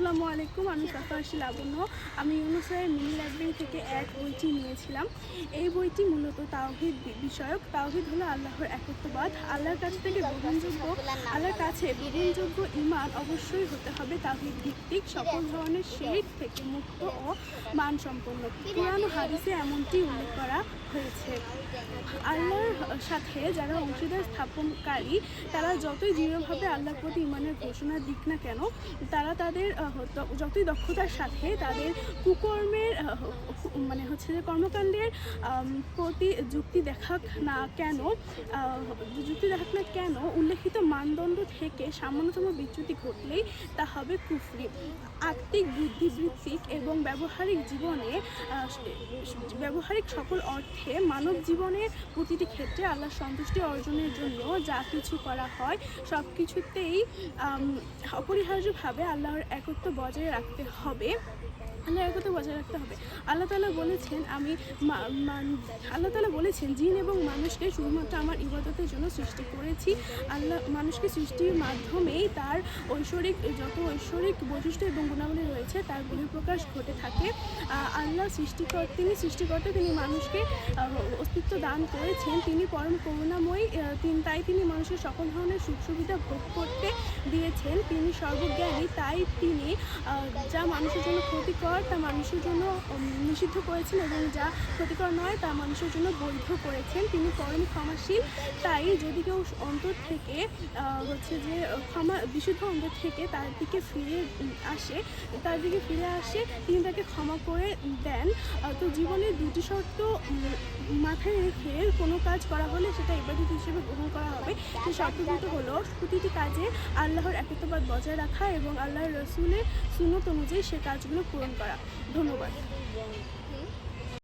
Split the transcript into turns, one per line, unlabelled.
আসসালামু আলাইকুম, আমি সাফারশি লাবণ্য। আমি ইউনুসারের মিনি লাইব্রেরি থেকে এক বইটি নিয়েছিলাম। এই বইটি মূলত তাওহিদ বিষয়ক। তাওহিদ হলো আল্লাহর একত্ববাদ। আল্লাহর কাছ থেকে গ্রহণযোগ্য, আল্লাহর কাছে গ্রহণযোগ্য ইমান অবশ্যই হতে হবে তাওহিদ ভিত্তিক সকল ধরনের শেখ থেকে মুক্ত ও মানসম্পন্ন। পুরানো হাদিসে এমনটি উল্লেখ করা হয়েছে। আল্লাহর সাথে যারা অংশীদার স্থাপনকারী, তারা যতই দৃঢ়ভাবে আল্লাহর প্রতি ইমানের ঘোষণা দিক না কেন, তারা তাদের যতই দক্ষতার সাথে তাদের কুকর্মের মানে হচ্ছে যে কর্মকাণ্ডের প্রতি যুক্তি দেখাক না কেন যুক্তি দেখাক না কেন, উল্লেখিত মানদণ্ড থেকে সামান্যতম বিচ্যুতি ঘটলেই তা হবে কুফরি। আত্মিক বুদ্ধিবৃত্তিক এবং ব্যবহারিক জীবনে ব্যবহারিক সকল অর্থে মানব জীবনের প্রতিটি ক্ষেত্রে আল্লাহ সন্তুষ্টি অর্জনের জন্য যা কিছু করা হয় সব কিছুতেই অপরিহার্যভাবে আল্লাহর একত্ব বজায় রাখতে হবে। আল্লাহর একত্ব বজায় রাখতে হবে। আল্লাহ তালা বলেছেন, আমি আল্লাহ তালা বলেছেন, জিন এবং মানুষকে শুধুমাত্র আমার ইবাদতের জন্য সৃষ্টি করেছি। আল্লাহ মানুষকে সৃষ্টির মাধ্যমেই তার ঐশ্বরিক, যত ঐশ্বরিক বৈশিষ্ট্য এবং গুণাবলী রয়েছে, তার বহিঃপ্রকাশ ঘটে থাকে। আল্লাহ সৃষ্টিকর, তিনি সৃষ্টিকর্তা, তিনি মানুষকে অস্তিত্ব দান করেছেন। তিনি পরম করুণাময়ী তাই তিনি মানুষের সকল ধরনের সুখ সুবিধা ভোগ করতে দিয়েছেন। তিনি সর্বজ্ঞানী, তাই তিনি আহ, যা মানুষের জন্য ক্ষতিকর তা মানুষের জন্য নিষিদ্ধ করেছেন এবং যা ক্ষতিকর নয় তা মানুষের জন্য বৈধ করেছেন। তিনি পরম ক্ষমাশীল। তাই যদি কেউ অন্তর থেকে হচ্ছে যে ক্ষমা বিশুদ্ধ অন্তর থেকে তার দিকে ফিরে আসে তার দিকে ফিরে আসে তিনি তাকে ক্ষমা করে দেন তো জীবনের দুটি শর্ত মাথায় রেখে কোনো কাজ করা হলে সেটা ইবাদত হিসেবে গ্রহণ করা হবে। সেই শর্ত দুটো হলো প্রতিটি কাজে আল্লাহর একত্ববাদ বজায় রাখা এবং আল্লাহর রসুলের সুনত অনুযায়ী সে কাজগুলো পূরণ করা। ধন্যবাদ।